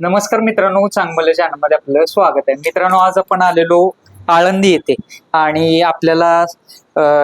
नमस्कार मित्रांनो चांगलं चॅनलमध्ये आपलं स्वागत आहे. मित्रांनो आज आपण आलेलो आळंदी येथे आणि आपल्याला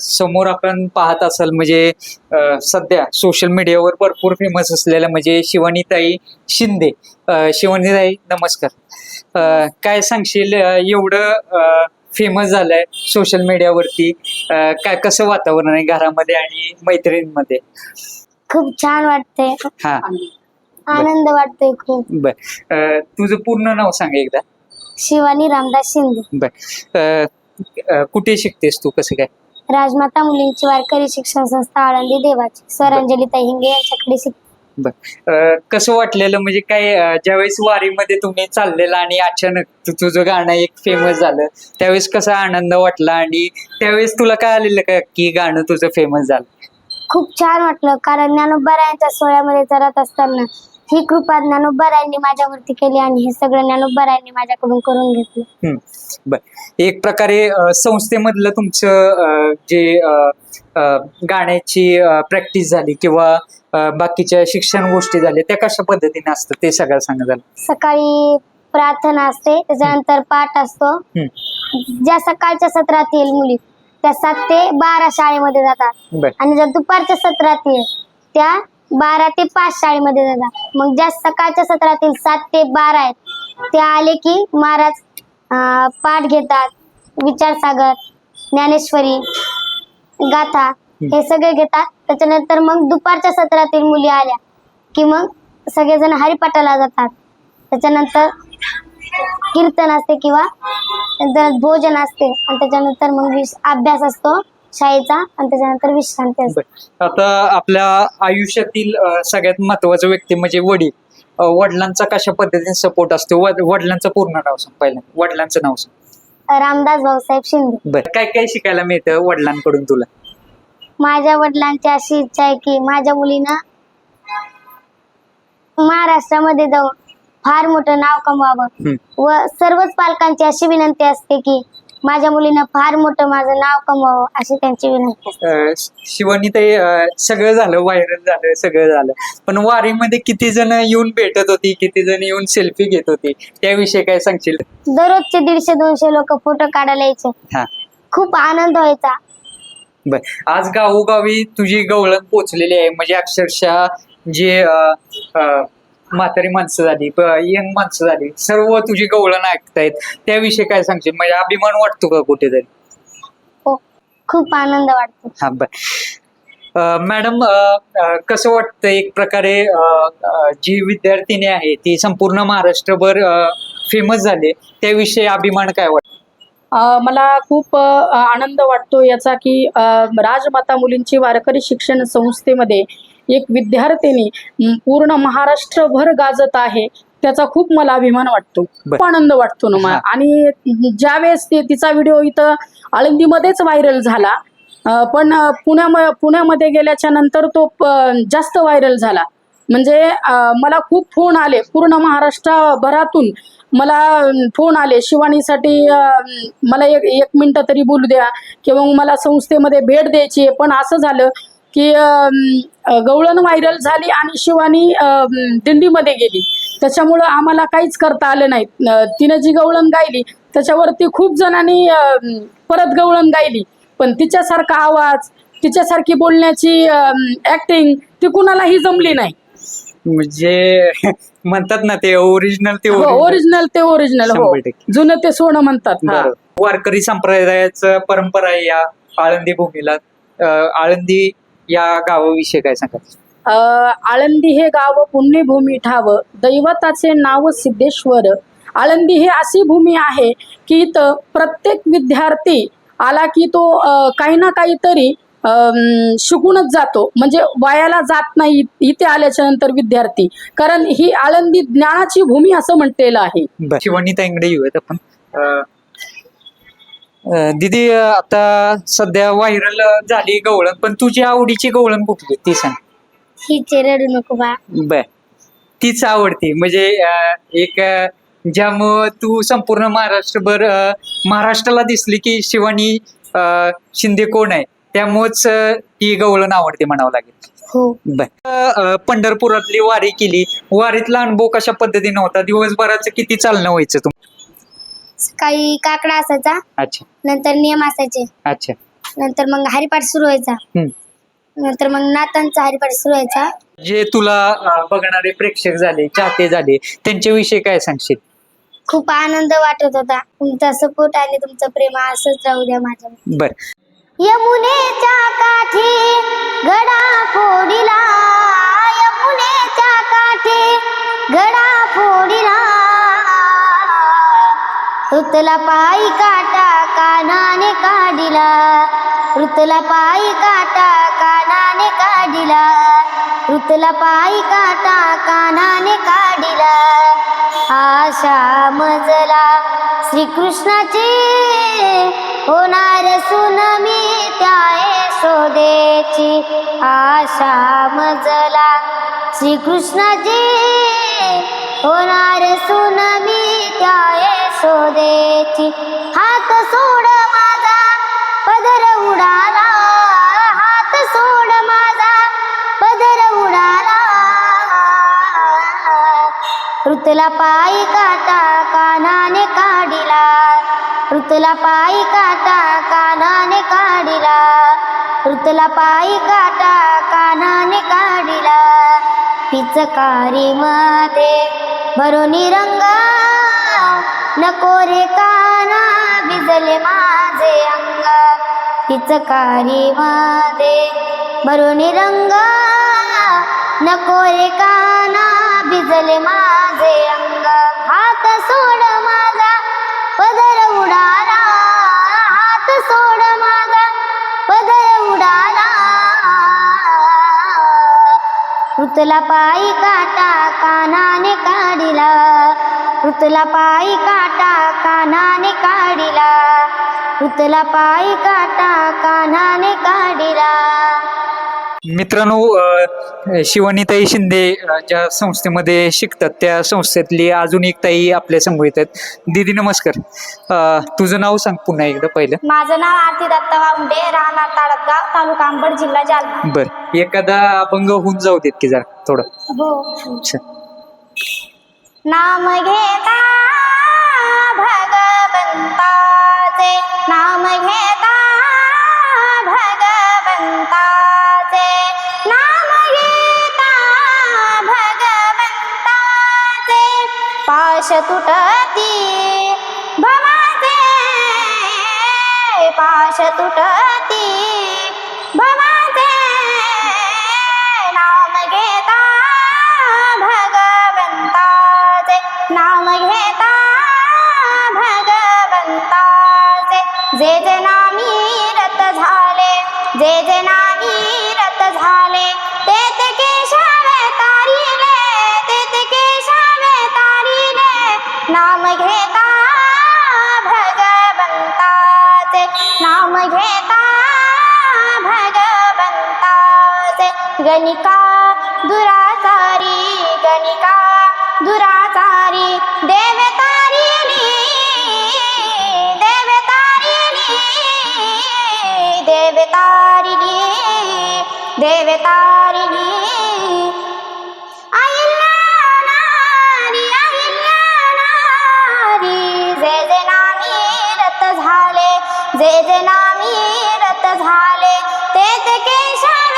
समोर आपण पाहत असाल म्हणजे सध्या सोशल मीडियावर भरपूर फेमस असलेल्या म्हणजे शिवानीताई शिंदे. शिवानीताई नमस्कार. काय सांगशील एवढं फेमस झालंय सोशल मीडियावरती काय कसं वातावरण आहे घरामध्ये आणि मैत्रिणींमध्ये? खूप छान वाटतंय. हा. आनंद वाटतोय खूप. बर. अं, तुझं पूर्ण नाव सांग एकदा. शिवानी रामदास शिंदे. बर. अं, अं, कुठे शिकतेस तू? कसं काय? राजमाता मुलींची वारकरी शिक्षण संस्था आळंदी देवाची. स्वरांजली हिंगे यांच्याकडे शिक अं, कसं वाटलेलं? म्हणजे काय अं, ज्यावेळेस वारीमध्ये तुम्ही चाललेला आणि अचानक तु- तुझं गाणं एक फेमस झालं त्यावेळेस कसा आनंद वाटला? आणि त्यावेळेस तुला काय आलेलं का की गाणं तुझं फेमस झालं? खूप छान वाटलं कारण ज्ञानोबारायांच्या सोहळ्यामध्ये चरत असताना ही कृपा ज्ञानोबारायांनी माझ्यावरती केली आणि हे सगळं ज्ञानोबारायांनी माझ्याकडून करून घेतलं. हम्म. बर. एक प्रकारे अं, संस्थेमधलं तुमचं अं, जे अं, अं, गाण्याची प्रॅक्टिस झाली किंवा अं, बाकीच्या शिक्षण गोष्टी झाल्या त्या कशा पद्धतीने असतं ते सगळं सांगा झालं सकाळी प्रार्थना असते त्याच्यानंतर पाठ असतो. ज्या सकाळच्या सत्रात येईल मुली त्या सात ते बारा शाळेमध्ये जातात. बर. आणि ज्या दुपारच्या सत्रात येईल त्या बारा ते पाच शाळेमध्ये जातात. मग ज्या सकाळच्या सत्रातील सात ते बारा आहेत ते आले की महाराज पाठ घेतात. विचारसागर ज्ञानेश्वरी गाथा हे सगळे घेतात. त्याच्यानंतर मग दुपारच्या सत्रातील मुली आल्या की मग सगळेजण हरिपाठाला जातात. त्याच्यानंतर कीर्तन असते किंवा नंतर भोजन असते. आणि त्याच्यानंतर मग अभ्यास असतो. शाळेचा आणि त्याच्यानंतर विश्रांती असते. आता आपल्या आयुष्यातील अ, सगळ्यात महत्त्वाचा व्यक्ती म्हणजे वडील. अ, वडिलांचा कशा पद्धतीने सपोर्ट असतो? वड- वडिलांचं पूर्ण नाव सांग पहिल्यांदा. वडिलांचं नाव सांग. रामदास भाऊसाहेब शिंदे. बर. काय काय शिकायला मिळतं वडिलांकडून तुला? माझ्या वडिलांची अशी इच्छा आहे की माझ्या मुलीनं महाराष्ट्रामध्ये जाऊन फार मोठं नाव कमवावं. हम्म. व सर्वच पालकांची अशी विनंती असते की माझ्या मुलीनं फार मोठं माझं नाव कमवावं अशी त्यांची विनंती असते. अ, शिवानी ते अ, सगळं झालं व्हायरल झालं सगळं झालं. पण वारीमध्ये किती जण येऊन भेटत होती किती जण येऊन सेल्फी घेत होती त्याविषयी काय सांगशील? दररोजचे दीडशे दोनशे लोक फोटो काढायला यायचे. हा. खूप आनंद व्हायचा. बर. आज गावोगावी तुझी गवळण पोचलेली आहे. म्हणजे अक्षरशः जे अ, अ, म्हातारी माणसं झाली यंग माणसं झाली. सर्व तुझी गवळण ऐकतायत. त्याविषयी काय सांगशील? म्हणजे अभिमान वाटतो का कुठेतरी? हो खूप आनंद वाटतो. हा बर. मॅडम कसं वाटतं एक प्रकारे अ, अ, जी विद्यार्थिनी आहे ती संपूर्ण महाराष्ट्रभर फेमस झाले. त्याविषयी अभिमान काय वाटतं? अ, मला खूप अ, आनंद वाटतो याचा की अ, राजमाता मुलींची वारकरी शिक्षण संस्थेमध्ये एक विद्यार्थिनी पूर्ण महाराष्ट्रभर गाजत आहे त्याचा खूप मला अभिमान वाटतो. खूप आनंद वाटतो ना मला. आणि ज्यावेळेस ते तिचा व्हिडिओ इथं आळंदीमध्येच व्हायरल झाला पण अ, पुण्याम पुण्यामध्ये गेल्याच्यानंतर तो जास्त व्हायरल झाला. म्हणजे मला खूप फोन आले. पूर्ण महाराष्ट्रभरातून मला फोन आले. शिवानीसाठी मला एक एक मिनटं तरी बोलू द्या किंवा मला संस्थेमध्ये भेट द्यायची पण असं झालं की गवळण व्हायरल झाली आणि शिवानी दिंडीमध्ये गेली. त्याच्यामुळं आम्हाला काहीच करता आलं नाही. तिनं जी गवळण गायली त्याच्यावरती खूप जणांनी परत गवळण गायली. पण तिच्यासारखा आवाज तिच्यासारखी बोलण्याची ऍक्टिंग ती कुणालाही जमली नाही. म्हणजे म्हणतात ना ते ओरिजिनल ते हो. ओरिजिनल ते ओरिजिनल हो. जुनं ते सोनं म्हणतात हा. वारकरी संप्रदायाचं परंपरा आहे या आळंदी भूमीला. आळंदी या गावाविषयी काय सांगा अ, आळंदी हे गाव पुण्यभूमी ठाव दैवताचे नाव सिद्धेश्वर. आळंदी ही अशी भूमी आहे की इथं प्रत्येक विद्यार्थी आला की तो अ, काही ना काहीतरी अम, शिकूनच जातो. म्हणजे वायाला जात नाही इथे आल्याच्यानंतर विद्यार्थी. कारण ही आळंदी ज्ञानाची भूमी असं म्हटलेलं आहे. शिवानी ताईंकडे येऊयात आपण. अ, दीदी आता सध्या व्हायरल झाली गवळण पण तुझी आवडीची गवळण कुठली ती सांग. ही रडू नको बा. बर. तीच आवडती. म्हणजे अ, एक अ, ज्यामुळं तू संपूर्ण महाराष्ट्रभर अ, महाराष्ट्राला दिसली की शिवानी अ, शिंदे कोण आहे? त्यामुळेच अ, ती गवळण आवडते म्हणावं लागेल. हो. बर. अ, पंढरपुरातली वारी केली. वारीतला अनुभव कशा पद्धतीने होता? दिवसभराचं किती चालणं व्हायचं तुम सकाळी काकडा असायचा. अच्छा. नंतर नियम असायचे. अच्छा. नंतर मग हरिपाठ सुरू व्हायचा. हम्म. नंतर मग नातांचा हरिपाठ सुरू व्हायचा. जे तुला अ, बघणारे प्रेक्षक झाले चाहते झाले त्यांच्याविषयी काय सांगशील? खूप आनंद वाटत होता. तुमचा सपोर्ट आणि तुमचं प्रेम असंच राहू द्या माझ्या बर. यमुनेच्या काठी गडा फोडिला यमुनेच्या काठी ऋतला पायी काटा कानाने काढिला. ऋतला पायी काटा कानाने काढिला. ऋतला पायी काटा कानाने काढिला. आशा मजला श्रीकृष्णाची होणार सुन मी त्या शोधेची. आशा मजला श्रीकृष्णाची होणार सुन मी त्या सोदेची हात सोड माझा पदर उडाला. हात सोड माझा पदर उडाला. ऋतला पायी काटा कानाने काढिला. ऋतला पायी काटा कानाने काढिला. ऋतला पायी काटा कानाने काढिला. पिचकारी मध्ये भरून रंगा नको रे काना भिजले माझे अंग. पिचकारी मध्ये भरोनी रंग. नको रे काना भिजले माझे अंग. हात सोड माझा पदर उडाला. हात सोड माझा पदर उडाला. उतला पायी काटा कानाने काढिला. ऋतला पायी काटा कानाने काढिला. ऋतला पायी काटा कानाने काढिला. मित्रांनो शिवानीताई शिंदे ज्या संस्थेमध्ये शिकतात त्या संस्थेतली अजून एक ताई आपल्यासमोर येतात. दीदी नमस्कार. अ, तुझं नाव सांग पुन्हा एकदा पहिलं. माझं नाव आरती दत्ता वामुडे राहणार ताडतगाव तालुका अंबड जिल्हा जालना. बर. एखादा अभंग होऊन जाऊ देत की जरा थोडं? हो. अच्छा. नाम घेता भगवंताचे. नाम घेता भगवंताचे. नाम घेता भगवंताचे. पाश तुटती भवाचे. पाश तुटती गणिका दुराचारी गणिका दुराचारी देवतारिणी देवतारिणी देवतारिणी देवतारिणी. जे जे नामी रत झाले जे जे नामी रत झाले ते ते केशावे